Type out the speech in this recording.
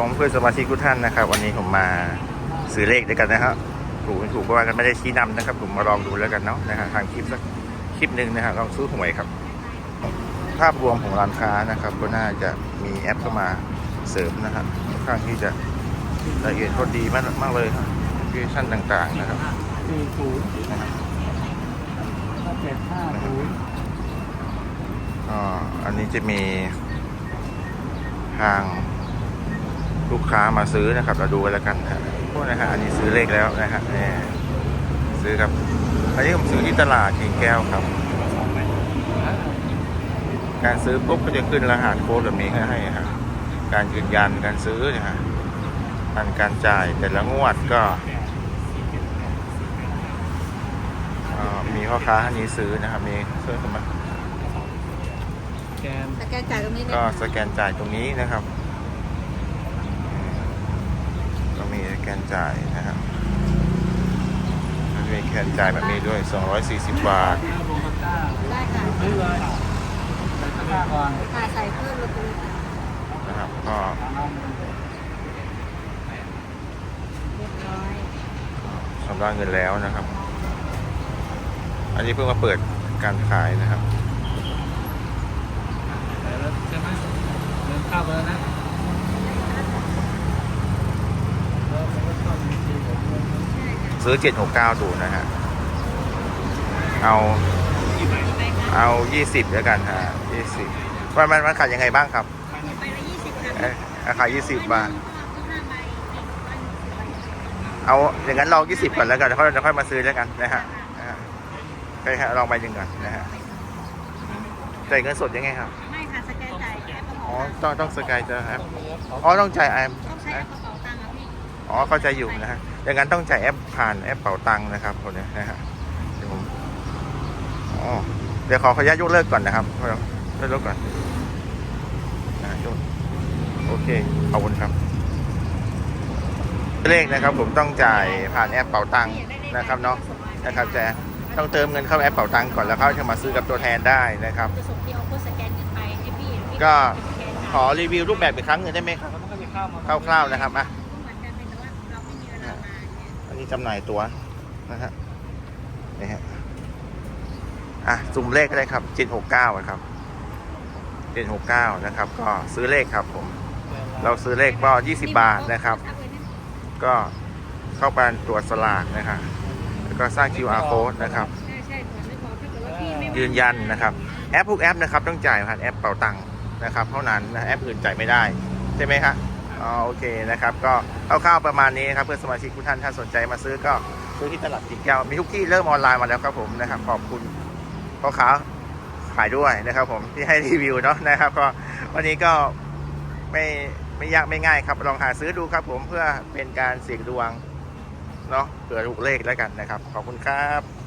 ผมเพื่อนสมาชิกทุกท่านนะครับ วันนี้ผมมาซื้อเลขด้วยกันนะครับถูกไม่ถูกก็ว่ากันไม่ได้ชี้นำนะครับ ผมมาลองดูแล้วกันเนาะนะฮะทางคลิปสักคลิปหนึ่งนะฮะลองซื้อหวยครับ ภาพรวมของร้านค้านะครับ ก็น่าจะมีแอปเข้ามาเสริมนะครับค่อนข้างที่จะละเอียดก็ดีมากมากเลยครับแอปพลิเคชันต่างๆนะครับสี่ศูนย์นะครับห้าเจ็ดห้าศูนย์ก็อันนี้จะมีทาง ลูกค้ามาซื้อนะครับ เราดูกันแล้วกันนะฮะพวกนะฮะอันนี้ซื้อเลขแล้วนะฮะเนี่ยซื้อครับอันนี้ผมซื้อที่ตลาดกิ่งแก้วครับ การซื้อปุ๊บก็จะขึ้นรหัสโค้ดแบบนี้ให้ให้ครับการยืนยันการซื้อเนะฮะการการจ่ายแต่ละงวดก็เอ่อมีพ่อค้าท่านนี้ซื้อนะครับมีซื้อสมัครแกนสแกนจ่ายตรงนี้เลยก็สแกนจ่ายตรงนี้นะครับ ก็มีส แกนจ่ายนะครับแล้วมีแกนจ่ายแบบนี้ด้วย 240 บาทเองร้าได้ค่ะซื้อเลยใส่ตะกร้าก่อนค่ะใส่เพิ่มลงไปเลยค่ะนะครับ ก็เรียบร้อยชำระเงินแล้วนะครับ อันนี้เพิ่งมาเปิดการขายนะครับใส่แล้วใช่ไหมเดินเข้าไปแล้วนะแล้วมันก็เข้าบัญชีผมเลย ซื้อ769ดูนะฮะ เอาที่ไหนไปค่ะเอา20แล้วกันฮะ20มันมันมันขายยังไงบ้างครับไปละยี่สิบค่ะเอ้ยราคา20บาทห้าใบอีกวันสิบใบเอาอย่างนั้นลอง20ก่อนแล้วกันเดี๋ยวค่อยเดี๋ยวค่อยมาซื้อแล้วกันนะฮะนะฮะใช่ฮะลองไปหนึ่งก่อนนะฮะจ่ายเงินสดยังไงครับ ไม่ค่ะสแกนจ่ายแอปกระอ๋อเป๋าตังค์ต้องต้องสกายจะแอปอ๋อ ต้องจ่ายแอปต้องใช้แอปกระเป๋าตังค์อะพี่ อ๋อ เข้าใจอยู่นะฮะ อย่างนั้นต้องจ่ายแอปผ่านแอปเป๋าตังค์นะครับคนนี้นะฮะเดี๋ยวผมอ๋อเดี๋ยวขอขออนุญาตยกเลิกก่อนนะครับยกเลิกก่อนนะยกโอเคขอบคุณครับ เลขนะครับ ผมต้องจ่ายผ่านแอปเป๋าตังค์นะครับเนาะนะครับจะต้องเติมเงินเข้าแอปเป๋าตังค์ก่อนแล้วเขาจะมาซื้อกับตัวแทนได้นะครับจะส่งที่เอาโค้ดสแกนเงินไปให้พี่ก็ขอรีวิวรูปแบบอีกครั้งหนึ่งได้ไหมครับคร่าวๆนะครับอะ อันนี้จำหน่ายตัวนะฮะนี่ฮะอะสุ่มเลขก็ได้ครับ769ครับ769นะครับ ก็ซื้อเลขครับผม เราซื้อเลขก็20บาทนะครับ ก็เข้าไปตรวจสลากนะครับแล้วก็สร้าง QR code นะครับใช่ใช่เหมือนไม่พอถ้าเกิดว่าพี่ไม่ยืนยันนะครับ แอปทุกแอปนะครับต้องจ่ายผ่านแอปเป๋าตังค์นะครับ เท่านั้นนะแอปอื่นจ่ายไม่ได้ ใช่ไหมครับ โอเคนะครับ ก็คร่าวๆประมาณนี้นะครับเพื่อนสมาชิกทุกท่านถ้าสนใจมาซื้อก็ซื้อที่ตลาดกิ่งแก้วมีทุกที่เริ่มออนไลน์มาแล้วครับผมนะครับขอบคุณพ่อค้าขายด้วยนะครับ ผมที่ให้รีวิวเนาะนะครับ ก็วันนี้ก็ไม่ไม่ยากไม่ง่ายครับ ลองหาซื้อดูครับ ผมเพื่อเป็นการเสี่ยงดวงเนาะเผื่อถูกเลขแล้วกันนะครับ ขอบคุณครับ